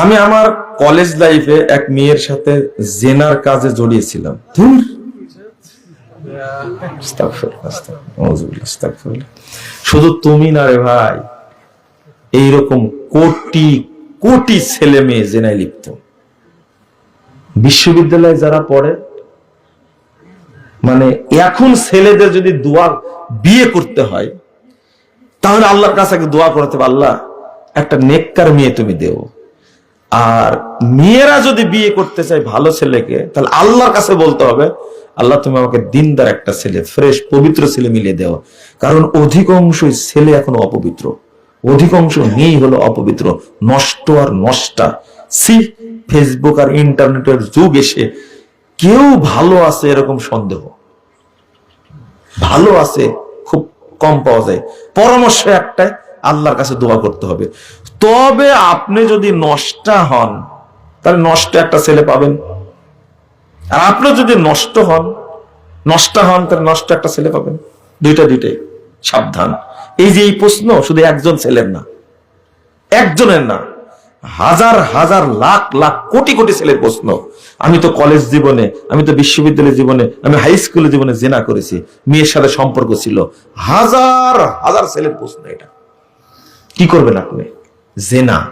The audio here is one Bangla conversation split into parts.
আমি আমার কলেজ লাইফে এক মেয়ের সাথে জেনার কাজে জড়িয়েছিলাম। শুধু তুমি না রে ভাই, এইরকম কোটি কোটি ছেলে মেয়ে জেনায় লিপ্ত। বিশ্ববিদ্যালয়ে যারা পড়ে মানে এখন ছেলেদের যদি দোয়া, বিয়ে করতে হয়, তাহলে আল্লাহর কাছে দোয়া করতে আল্লাহ, একটা নেককার মেয়ে তুমি দেও। আর মেয়েরা যদি বিয়ে করতে চায় ভালো ছেলেকে, তাহলে আল্লাহর কাছে বলতে হবে, আল্লাহ তুমি আমাকে দিনদার একটা ছেলে, ফ্রেশ, পবিত্র ছেলে মিলিয়ে দেও। কারণ অধিকাংশই ছেলে এখনও অপবিত্র। অধিকাংশ মেয়ে হলো অপবিত্র। নষ্ট আর নষ্টা। সি, ফেসবুক আর ইন্টারনেটের যুগ এসে কেউ ভালো আছে এরকম সন্দেহ। ভালো আছে, খুব কম পাওয়া যায়। পরামর্শ একটাই আল্লাহর কাছে দোয়া করতে হবে। তবে আপনি যদি নষ্টা হন, তাহলে নষ্ট একটা ছেলে পাবেন। আর আপনি যদি নষ্ট হন নষ্ট হন, তাহলে নষ্ট একটা ছেলে পাবেন। দুইটা দুইটাই, সাবধান। এই যে এই প্রশ্ন, শুধু একজন ছেলের না, একজনের না, হাজার হাজার লাখ লাখ কোটি কোটি ছেলের প্রশ্ন। আমি তো কলেজ জীবনে, আমি তো বিশ্ববিদ্যালয় জীবনে, আমি হাই স্কুল জীবনে জেনা করেছি, মেয়ের সাথে সম্পর্ক ছিল। হাজার হাজার ছেলের প্রশ্ন এটা। কি করবেন আপনি? জেনা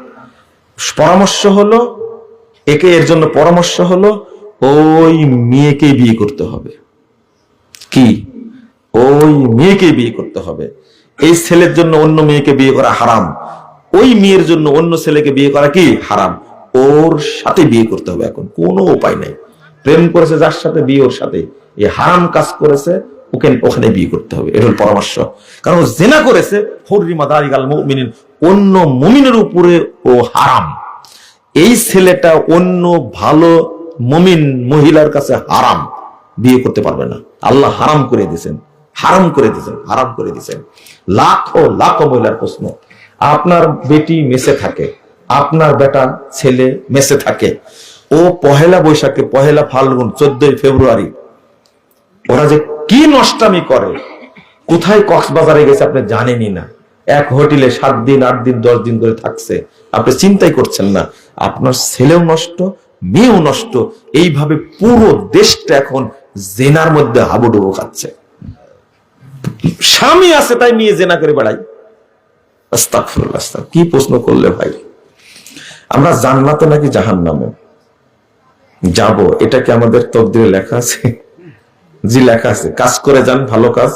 পরামর্শ হলো, একে এর জন্য পরামর্শ হলো, ওই মেয়েকে বিয়ে করতে হবে। কি? ওই মেয়েকে বিয়ে করতে হবে। এই ছেলের জন্য অন্য মেয়েকে বিয়ে করা হারাম। ওই মেয়ের জন্য অন্য ছেলেকে বিয়ে করা কি? হারাম। ওর সাথে বিয়ে করতে হবে এখন। কোনো উপায় নাই। প্রেম করেছে যার সাথে, বিয়ে ওর সাথে। এই হারাম কাজ করেছে ওকে, ওখানে বিয়ে করতে হবে, এটা পরামর্শ। কারণ জেনা করেছে হরিমা দারিগাল মুমিনিন, অন্য মুমিনের উপরে ও হারাম। এই ছেলেটা অন্য ভালো মমিন মহিলার কাছে হারাম, বিয়ে করতে পারবে না। আল্লাহ হারাম করে দিয়েছেন, হারাম করে দিয়েছেন, হারাম করে দিয়েছেন। লাখো লাখো মহিলার প্রশ্ন, আপনার বেটি মেসে থাকে, আপনার বেটা ছেলে মেসে থাকে। ও পহেলা বৈশাখে পহেলা ফাল্গুন, চোদ্দই ফেব্রুয়ারি, ওরা যে কি নষ্টামি করে? কোথায় কক্সবাজারে গেছে আপনি জানেনই না। এক হোটেলে সাত দিন, আট দিন, দশ দিন ধরে থাকছে। আপনি চিন্তাই করছেন না। আপনার ছেলেও নষ্ট, মেয়েও নষ্ট। এইভাবে পুরো দেশটা এখন জেনার মধ্যে হাবুডুবু খাচ্ছে। স্বামী আছে, তাই মেয়ে জেনা করে বেড়াই। কি প্রশ্ন করলে ভাই? আমরা জান্নাতে নাকি জাহান নামে যাব এটা কি আমাদের তকদিরে লেখা আছে। জি লেখা আছে। কাজ করে যান ভালো কাজ।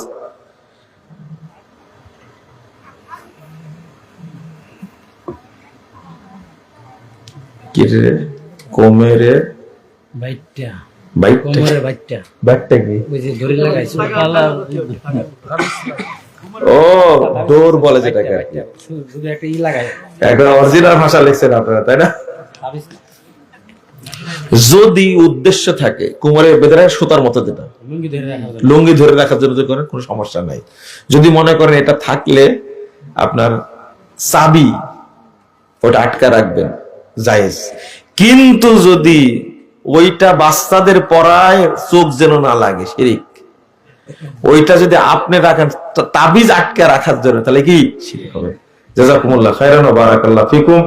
বাইটটা। বাইটটা কি? ও বলে যেটাকে আর কি। শুধু একটা ই লাগায়। একটা অরিজিনাল ভাষা লিখছেন আপনারা তাই না? যদি উদ্দেশ্য থাকে কোমরে বেঁধে রাখা সুতার মতো যেটা। লুঙ্গি ধরে রাখার জন্য। যদি করেন কোনো সমস্যা নাই। যদি মনে করেন এটা থাকলে আপনার চাবি ওটা আটকা রাখবেন জায়েজ। কিন্তু যদি ওইটা বাচ্চাদের পড়ায় চোখ যেন না লাগে শিরিক। ওইটা যদি আপনি রাখেন তাবিজ আটকে রাখার জন্য তাহলে কি? শিরিক হবে। জাজাকুমুল্লাহ খায়রান ওয়া বারাকাল্লাহ ফিকুম।